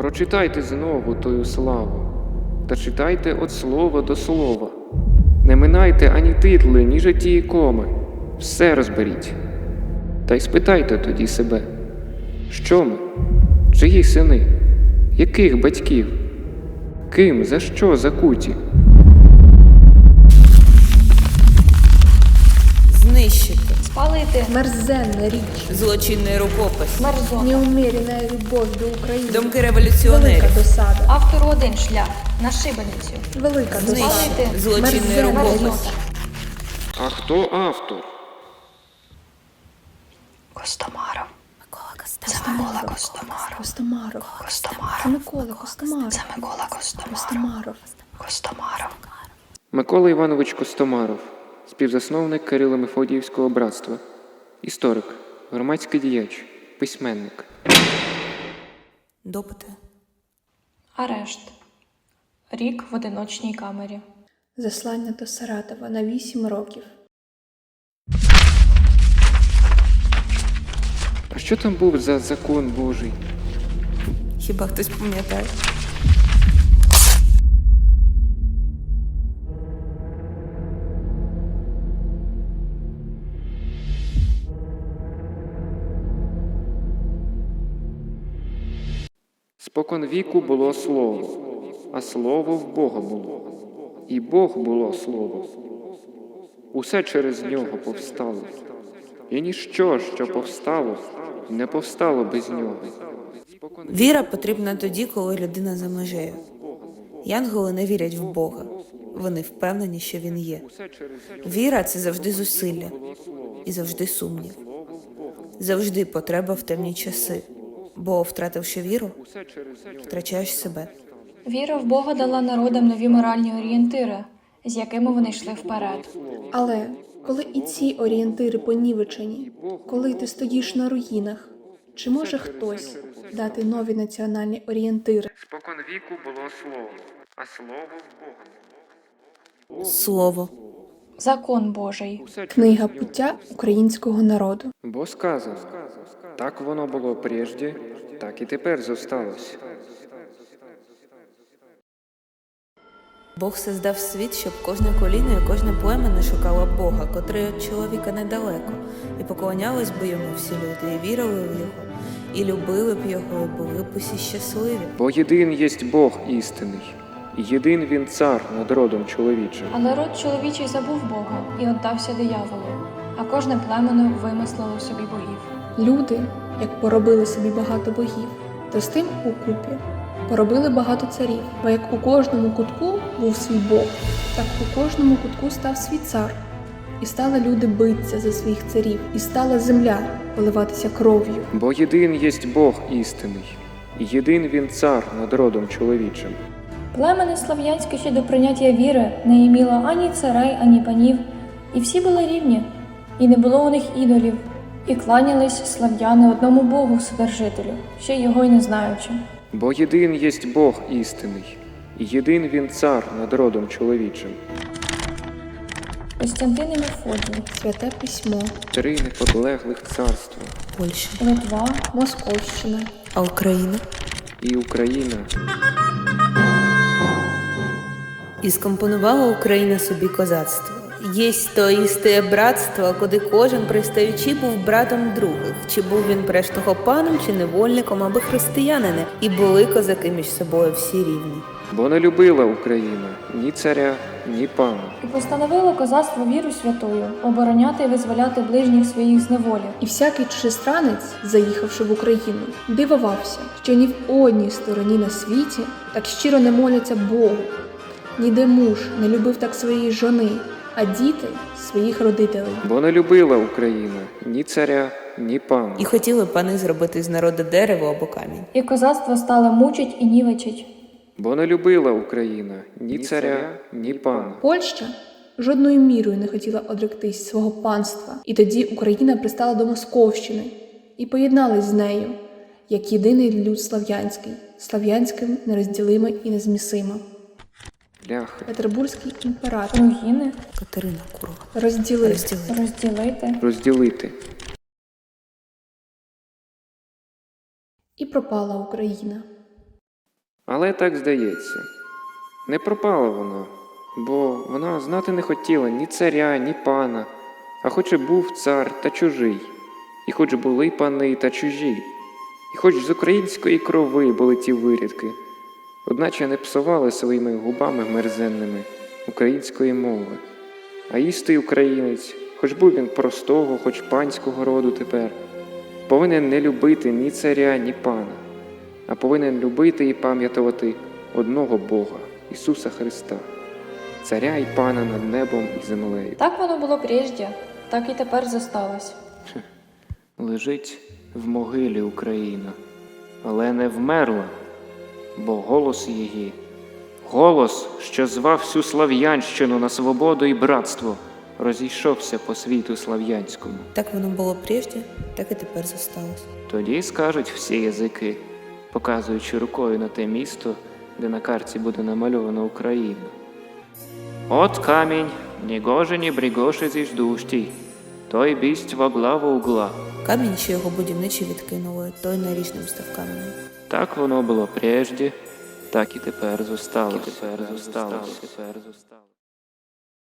Прочитайте знову тою славу, та читайте от слова до слова. Не минайте ані титли, ні житті і коми. Все розберіть. Та й спитайте тоді себе, що ми, чиї сини, яких батьків, ким, за що закуті? Спалити Мерзенна річ, Злочинний рукопис. мерзота. неумірена любов до України, Думки велика революціонерів. досада, Автору один шлях на шибеницю. велика досада, Знищити. Злочинний рукопис. А хто автор? Костомаров. Це Микола Костомаров. Костомаров, Костомаров. це Микола Костомаров, Це Микола. Костомаров, Костомаров. Микола Іванович Костомаров, співзасновник Кирило Мефодіївського братства, історик, громадський діяч, письменник. Допити. Арешт. Рік в одиночній камері. заслання до Саратова на вісім років. А що там був за закон Божий? Хіба хтось пам'ятає? Спокон віку було слово, а слово в Бога було, і Бог було слово. Усе через нього повстало, і ніщо, що повстало, не повстало без нього. Віра потрібна тоді, коли людина за межею. Янголи не вірять в Бога. Вони впевнені, що він є. Віра це завжди зусилля і завжди сумнів. Завжди потреба в темні часи. Бо, втративши віру, втрачаєш себе. Віра в Бога дала народам нові моральні орієнтири, з якими вони йшли вперед. Але коли і ці орієнтири понівечені, коли ти стоїш на руїнах, чи може хтось дати нові національні орієнтири? Спокон віку було слово, а слово в Бога. Слово. Закон Божий. Книга пуття українського народу. Бо сказано, так воно було прежде, так і тепер зосталось. Бог создав світ, щоб кожне коліно і кожне плем'я шукало Бога, котрий від чоловіка недалеко, і поклонялись би йому всі люди, і вірили в його, і любили б його, і були б усі щасливі. Бо єдин єсть Бог істинний, єдин він цар над родом чоловічим. А народ чоловічий забув Бога і віддався дияволу, а кожне племено вимислило собі богів. Люди, як поробили собі багато богів, то з тим укупі поробили багато царів. Бо як у кожному кутку був свій Бог, так у кожному кутку став свій цар. І стали люди битися за своїх царів, і стала земля поливатися кров'ю. Бо єдин єсть Бог істинний, і єдин він цар над родом чоловічим. Племени слав'янське ще до прийняття віри не іміло ані царей, ані панів, і всі були рівні, і не було у них ідолів, і кланялись слав'яни одному Богу Вседержителю, ще його й не знаючи. Бо єдин єсть Бог істинний, і єдин він цар над родом чоловічим. Костянтин і Мефодій, Святе письмо, Три неподлеглих царства, Польща. Литва, Московщина, А Україна? і Україна. І скомпонувала Україна собі козацтво. Єсть то істе братство, куди кожен пристаючи був братом других, чи був він прештого паном, чи невольником, аби християнини, і були козаки між собою всі рівні. Бо не любила Україна ні царя, ні пана. і постановило козацтво віру святою, обороняти і визволяти ближніх своїх з неволі. І всякий чужестранець, заїхавши в Україну, дивувався, що ні в одній стороні на світі так щиро не моляться Богу. Ніде муж не любив так своєї жони, а діти своїх родителей. Бо не любила Україна ні царя, ні пана. І хотіли пани зробити з народу дерево або камінь. І козацтво стало мучить і нівечить. Бо не любила Україна ні царя, ні пана. Польща жодною мірою не хотіла одректись свого панства, і тоді Україна пристала до Московщини і поєдналась з нею як єдиний люд слав'янський, слав'янським нерозділима і незмісима. Ляхи. Петербурзький імператор Руїни Катерина Курова. розділив Розділити. розділити. Розділити. і пропала Україна. Але так здається. Не пропала вона, бо вона знати не хотіла ні царя, ні пана, а хоч і був цар та чужий, і хоч були пани та чужі, і хоч з української крови були ті вирідки, одначе не псували своїми губами мерзенними української мови. А істий українець, хоч був він простого, хоч панського роду тепер, повинен не любити ні царя, ні пана, а повинен любити і пам'ятувати одного Бога, Ісуса Христа, царя і пана над небом і землею. Так воно було прежде, так і тепер зосталось. Лежить в могилі Україна, але не вмерла, бо голос її, голос, що звав всю слав'янщину на свободу і братство, розійшовся по світу слав'янському. Так воно було прежде, так і тепер зосталось. Тоді скажуть всі язики, показуючи рукою на те місто, де на карті буде намальована Україна. От камінь, ні гоже, ні брігоше зіждущий, той бість в облаву угла. Камінь, що його будівничі відкинули, той нарічним став каменем. Так воно було прежде, так і тепер зосталось. Так і тепер зосталось.